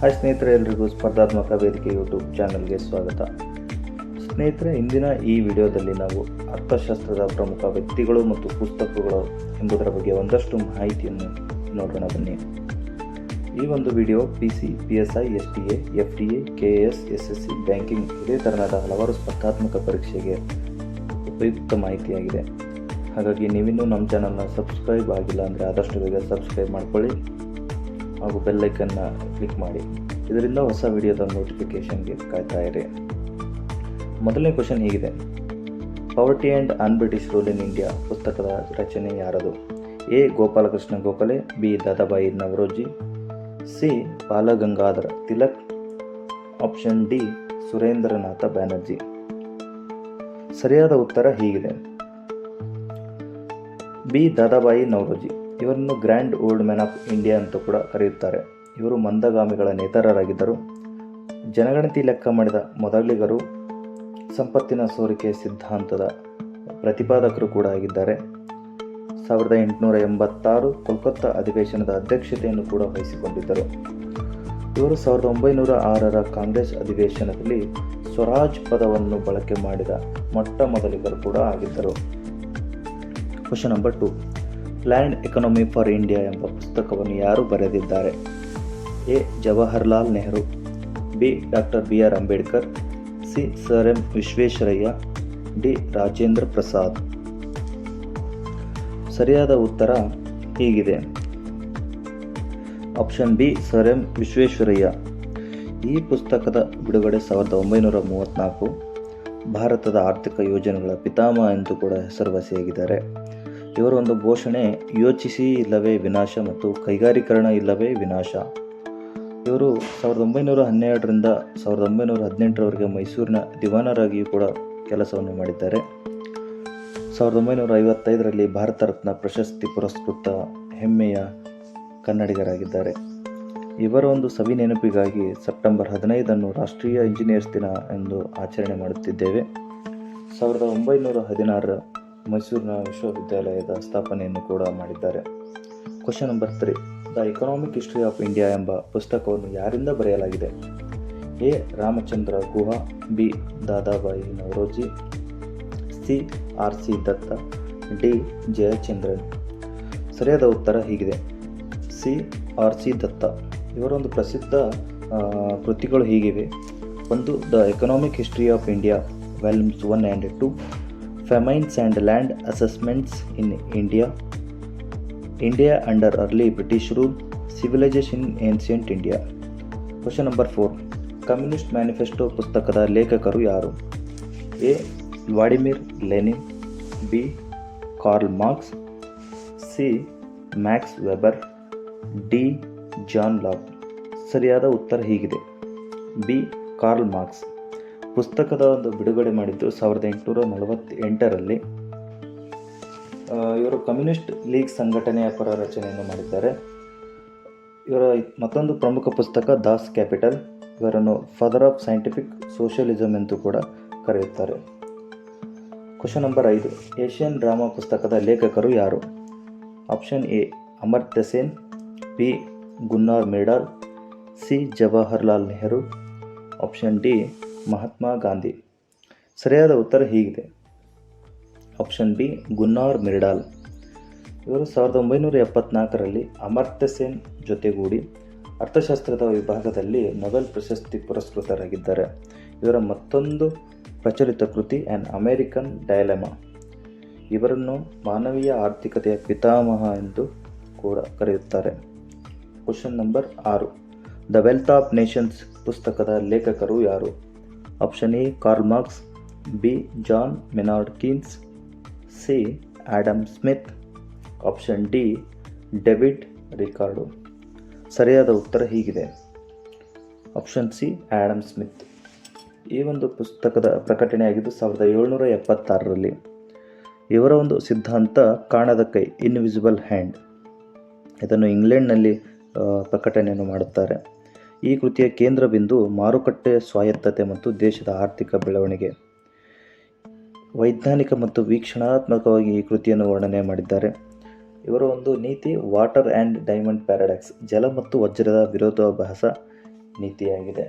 Hi ಸ್ನೇಹಿತರೆ, ಎಲ್ರಿಗೂ ಸ್ಪರ್ಧಾತ್ಮಕ ವೇದಿಕೆ ಯೂಟ್ಯೂಬ್ ಚಾನಲ್ಗೆ ಸ್ವಾಗತ. ಸ್ನೇಹಿತರೆ, ಇಂದಿನ ಈ ವಿಡಿಯೋದಲ್ಲಿ ನಾವು ಅರ್ಥಶಾಸ್ತ್ರದ ಪ್ರಮುಖ ವ್ಯಕ್ತಿಗಳು ಮತ್ತು ಪುಸ್ತಕಗಳು ಎಂಬುದರ ಬಗ್ಗೆ ಒಂದಷ್ಟು ಮಾಹಿತಿಯನ್ನು ನೋಡೋಣ ಬನ್ನಿ. ಈ ಒಂದು video P C P S I S T A F D A K S S S C banking ಇದೇ ತರಹದ ಹಲವಾರು ಸ್ಪರ್ಧಾತ್ಮಕ ಪರೀಕ್ಷೆಗೆ ಉಪಯುಕ್ತ ಮಾಹಿತಿಯಾಗಿದೆ. ಹಾಗಾಗಿ ನೀವಿನ್ನೂ ನಮ್ಮ ಚಾನಲ್ನ ಸಬ್ಸ್ಕ್ರೈಬ್ ಆಗಿಲ್ಲ ಅಂದರೆ ಆದಷ್ಟು ಬೇಗ ಸಬ್ಸ್ಕ್ರೈಬ್ ಮಾಡ್ಕೊಳ್ಳಿ. ಹಾಗೂ ಬೆಲ್ಲೈಕನ್ನ ಕ್ಲಿಕ್ ಮಾಡಿ. ಇದರಿಂದ ಹೊಸ ವಿಡಿಯೋದ ನೋಟಿಫಿಕೇಷನ್ಗೆ ಕಾಯ್ತಾ ಇರಿ. ಮೊದಲನೇ ಕ್ವಶನ್ ಹೀಗಿದೆ. Poverty and un-British rule in India ಪುಸ್ತಕದ ರಚನೆ ಯಾರದು? A. Gopalakrishna Gokhale, B. Dadabhai Naoroji, C. Balagangadhara Tilak option D. Surendranath Banerjee. ಸರಿಯಾದ ಉತ್ತರ ಹೀಗಿದೆ. ಬಿ. ದಾದಾಬಾಯಿ ನವರೋಜಿ. ಇವರನ್ನು grand old man of India ಅಂತ ಕೂಡ ಕರೆಯುತ್ತಾರೆ. ಇವರು ಮಂದಗಾಮಿಗಳ ನೇತಾರರಾಗಿದ್ದರು. ಜನಗಣತಿ ಲೆಕ್ಕ ಮಾಡಿದ ಮೊದಲಿಗರು ಸಂಪತ್ತಿನ ಸೋರಿಕೆ ಸಿದ್ಧಾಂತದ ಪ್ರತಿಪಾದಕರು ಕೂಡ ಆಗಿದ್ದಾರೆ. ಸಾವಿರದ ಎಂಟುನೂರ ಎಂಬತ್ತಾರು ಕೋಲ್ಕತ್ತಾ ಅಧಿವೇಶನದ ಅಧ್ಯಕ್ಷತೆಯನ್ನು ಕೂಡ ವಹಿಸಿಕೊಂಡಿದ್ದರು. ಇವರು ಸಾವಿರದ ಒಂಬೈನೂರ ಆರರ ಕಾಂಗ್ರೆಸ್ ಅಧಿವೇಶನದಲ್ಲಿ ಸ್ವರಾಜ್ ಪದವನ್ನು ಬಳಕೆ ಮಾಡಿದ ಮೊಟ್ಟ ಮೊದಲಿಗರು ಕೂಡ ಆಗಿದ್ದರು. Question number two. Land economy for India ಎಂಬ ಪುಸ್ತಕವನ್ನು ಯಾರು ಬರೆದಿದ್ದಾರೆ? A. Jawaharlal Nehru, B. Doctor B. R. Ambedkar, C. Sir. M. Visvesvaraya, D. Rajendra Prasad. ಸರಿಯಾದ ಉತ್ತರ ಹೀಗಿದೆ. Option B. Sir. M. Visvesvaraya. ಈ ಪುಸ್ತಕದ ಬಿಡುಗಡೆ ಸಾವಿರದ ಒಂಬೈನೂರ ಮೂವತ್ತ್ನಾಲ್ಕು, ಭಾರತದ ಆರ್ಥಿಕ ಯೋಜನೆಗಳ ಪಿತಾಮಹ ಎಂದು ಕೂಡ ಹೆಸರುವಾಸಿಯಾಗಿದ್ದಾರೆ. ಇವರ ಒಂದು ಘೋಷಣೆ, ಯೋಚಿಸಿ ಇಲ್ಲವೇ ವಿನಾಶ ಮತ್ತು ಕೈಗಾರೀಕರಣ ಇಲ್ಲವೇ ವಿನಾಶ. ಇವರು ಸಾವಿರದ ಒಂಬೈನೂರ ಹನ್ನೆರಡರಿಂದ ಸಾವಿರದ ಒಂಬೈನೂರ ಹದಿನೆಂಟರವರೆಗೆ ಮೈಸೂರಿನ ದಿವಾನರಾಗಿಯೂ ಕೂಡ ಕೆಲಸವನ್ನು ಮಾಡಿದ್ದಾರೆ. ಸಾವಿರದ ಒಂಬೈನೂರ ಐವತ್ತೈದರಲ್ಲಿ ಭಾರತ ರತ್ನ ಪ್ರಶಸ್ತಿ ಪುರಸ್ಕೃತ ಹೆಮ್ಮೆಯ ಕನ್ನಡಿಗರಾಗಿದ್ದಾರೆ. ಇವರ ಒಂದು ಸವಿ ನೆನಪಿಗಾಗಿ ಸೆಪ್ಟೆಂಬರ್ ಹದಿನೈದನ್ನು ರಾಷ್ಟ್ರೀಯ ಇಂಜಿನಿಯರ್ಸ್ ದಿನ ಎಂದು ಆಚರಣೆ ಮಾಡುತ್ತಿದ್ದೇವೆ. ಸಾವಿರದ ಒಂಬೈನೂರ ಹದಿನಾರರ ಮೈಸೂರಿನ ವಿಶ್ವವಿದ್ಯಾಲಯದ ಸ್ಥಾಪನೆಯನ್ನು ಕೂಡ ಮಾಡಿದ್ದಾರೆ. Question number three the economic history of India ಎಂಬ ಪುಸ್ತಕವನ್ನು ಯಾರಿಂದ ಬರೆಯಲಾಗಿದೆ? A. Ramachandra Guha, B. Dadabhai Naoroji, C. R. C. Dutt, D. Jayachandran. ಸರಿಯಾದ ಉತ್ತರ ಹೀಗಿದೆ. ಸಿ. ಆರ್. ಸಿ. ದತ್ತ. ಇವರೊಂದು ಪ್ರಸಿದ್ಧ ಕೃತಿಗಳು ಹೀಗಿವೆ. ಒಂದು the economic history of India volumes one and two famines and land assessments in India India under early British rule Civilization in ancient India question number four communist manifesto ಪುಸ್ತಕದ ಲೇಖಕರು ಯಾರು? A Vladimir Lenin B Karl Marx C Max Weber D John Locke ಸರಿಯಾದ ಉತ್ತರ ಹೀಗಿದೆ. B Karl marks ಪುಸ್ತಕದ ಒಂದು ಬಿಡುಗಡೆ ಮಾಡಿದ್ದು ಸಾವಿರದ ಎಂಟುನೂರ ನಲವತ್ತೆಂಟರಲ್ಲಿ. ಇವರು ಕಮ್ಯುನಿಸ್ಟ್ ಲೀಗ್ ಸಂಘಟನೆಯ ಪರ ರಚನೆಯನ್ನು ಮಾಡಿದ್ದಾರೆ. ಇವರ ಮತ್ತೊಂದು ಪ್ರಮುಖ ಪುಸ್ತಕ ದಾಸ್ ಕ್ಯಾಪಿಟಲ್. ಇವರನ್ನು ಫಾದರ್ ಆಫ್ ಸೈಂಟಿಫಿಕ್ ಸೋಷಿಯಲಿಸಮ್ ಎಂದು ಕೂಡ ಕರೆಯುತ್ತಾರೆ. ಕ್ವಶನ್ ನಂಬರ್ ಐದು, ಏಷ್ಯನ್ ಡ್ರಾಮಾ ಪುಸ್ತಕದ ಲೇಖಕರು ಯಾರು? Option A Amartya Sen B, Gunnar Myrdal C, Jawaharlal Nehru. Option D Mahatma Gandhi. ಸರಿಯಾದ ಉತ್ತರ ಹೀಗಿದೆ. Option B, Gunnar Myrdal. ಇವರು ಸಾವಿರದ ಒಂಬೈನೂರ ಎಪ್ಪತ್ನಾಲ್ಕರಲ್ಲಿ ಅಮರ್ತ್ಯ ಸೇನ್ ಜೊತೆಗೂಡಿ ಅರ್ಥಶಾಸ್ತ್ರದ ವಿಭಾಗದಲ್ಲಿ ನೊಬೆಲ್ ಪ್ರಶಸ್ತಿ ಪುರಸ್ಕೃತರಾಗಿದ್ದಾರೆ. ಇವರ ಮತ್ತೊಂದು ಪ್ರಚಲಿತ ಕೃತಿ ಆ್ಯನ್ ಅಮೇರಿಕನ್ ಡೈಲೆಮಾ ಇವರನ್ನು ಮಾನವೀಯ ಆರ್ಥಿಕತೆಯ ಪಿತಾಮಹ ಎಂದು ಕೂಡ ಕರೆಯುತ್ತಾರೆ. ಕ್ವಶನ್ ನಂಬರ್ ಆರು. ದ ವೆಲ್ತ್ ಆಫ್ ನೇಷನ್ಸ್ ಪುಸ್ತಕದ ಲೇಖಕರು ಯಾರು? Option A Karl Marx B John Maynard Keynes C Adam Smith option D David Ricardo ಸರಿಯಾದ ಉತ್ತರ ಹೀಗಿದೆ. ಆಪ್ಷನ್ ಸಿ ಆ್ಯಡಮ್ ಸ್ಮಿತ್ ಈ ಒಂದು ಪುಸ್ತಕದ ಪ್ರಕಟಣೆಯಾಗಿದ್ದು ಸಾವಿರದ ಏಳ್ನೂರ ಎಪ್ಪತ್ತಾರರಲ್ಲಿ. ಇವರ ಒಂದು ಸಿದ್ಧಾಂತ, ಕಾಣದ ಕೈ ಇನ್ವಿಸಿಬಲ್ ಹ್ಯಾಂಡ್ ಇದನ್ನು ಇಂಗ್ಲೆಂಡ್ನಲ್ಲಿ ಪ್ರಕಟಣೆಯನ್ನು ಮಾಡುತ್ತಾರೆ. ಈ ಕೃತಿಯ ಕೇಂದ್ರ ಬಿಂದು ಮಾರುಕಟ್ಟೆ ಸ್ವಾಯತ್ತತೆ ಮತ್ತು ದೇಶದ ಆರ್ಥಿಕ ಬೆಳವಣಿಗೆ. ವೈಜ್ಞಾನಿಕ ಮತ್ತು ವೀಕ್ಷಣಾತ್ಮಕವಾಗಿ ಈ ಕೃತಿಯನ್ನು ವರ್ಣನೆ ಮಾಡಿದ್ದಾರೆ. ಇವರ ಒಂದು ನೀತಿ, ವಾಟರ್ ಆ್ಯಂಡ್ ಡೈಮಂಡ್ ಪ್ಯಾರಡಾಕ್ಸ್, ಜಲ ಮತ್ತು ವಜ್ರದ ವಿರೋಧಾಭಾಸ ನೀತಿಯಾಗಿದೆ.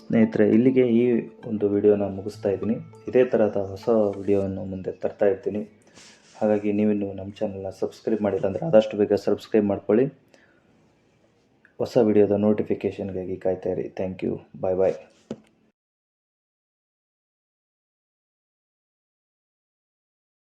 ಸ್ನೇಹಿತರೆ, ಇಲ್ಲಿಗೆ ಈ ಒಂದು ವಿಡಿಯೋನ ಮುಗಿಸ್ತಾ ಇದ್ದೀನಿ. ಇದೇ ಥರದ ಹೊಸ ವಿಡಿಯೋವನ್ನು ಮುಂದೆ ತರ್ತಾ ಇರ್ತೀನಿ. ಹಾಗಾಗಿ ನೀವಿನ್ನು ನಮ್ಮ ಚಾನಲ್ನ ಸಬ್ಸ್ಕ್ರೈಬ್ ಮಾಡಿಲ್ಲ ಅಂದರೆ ಆದಷ್ಟು ಬೇಗ ಸಬ್ಸ್ಕ್ರೈಬ್ ಮಾಡ್ಕೊಳ್ಳಿ. ಹೊಸ ವಿಡಿಯೋದ ನೋಟಿಫಿಕೇಷನ್ಗಾಗಿ ಕಾಯ್ತಾಯಿರಿ ಥ್ಯಾಂಕ್ ಯು ಬಾಯ್ ಬಾಯ್